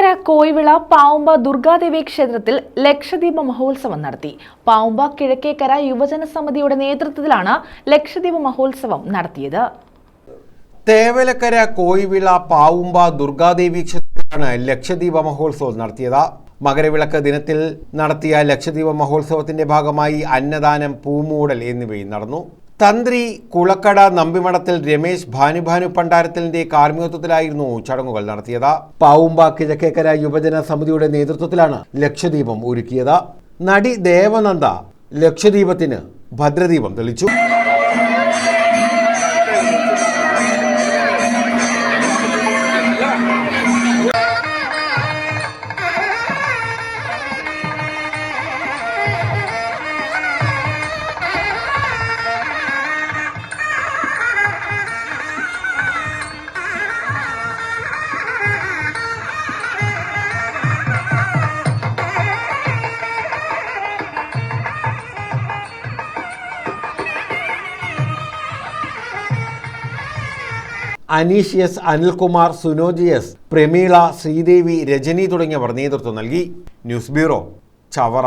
കിഴക്കേക്കര കോയിവിള പാവുമ്പ ദുർഗാദേവി ക്ഷേത്രത്തിൽ ലക്ഷദ്വീപ മഹോത്സവം നടത്തി. പാവുമ്പ കിഴക്കേക്കര യുവജന സമിതിയുടെ നേതൃത്വത്തിലാണ് ലക്ഷദ്വീപ മഹോത്സവം നടത്തിയത്. തേവലക്കര കോയിവിള പാവുമ്പ ദുർഗാദേവി ക്ഷേത്രത്തിലാണ് ലക്ഷദ്വീപ മഹോത്സവം നടത്തിയത്. മകരവിളക്ക് ദിനത്തിൽ നടത്തിയ ലക്ഷദ്വീപ മഹോത്സവത്തിന്റെ ഭാഗമായി അന്നദാനം പൂമൂടൽ എന്നിവയും നടന്നു. തന്ത്രി കുളക്കട നമ്പിമഠത്തിൽ രമേശ് ഭാനുഭാനു പണ്ടാരത്തിലിന്റെ കാർമ്മികത്വത്തിലായിരുന്നു ചടങ്ങുകൾ നടത്തിയത്. പാവുമ്പ കിഴക്കേക്കര യുവജന സമിതിയുടെ നേതൃത്വത്തിലാണ് ലക്ഷദ്വീപം ഒരുക്കിയത്. നടി ദേവനന്ദ ലക്ഷദ്വീപത്തിന് ഭദ്രദീപം തെളിച്ചു. അനീഷ് എസ് അനിൽകുമാർ സുനോജി എസ് പ്രമീള ശ്രീദേവി രജനി തുടങ്ങിയവർ നേതൃത്വം നൽകി. News bureau Chavara.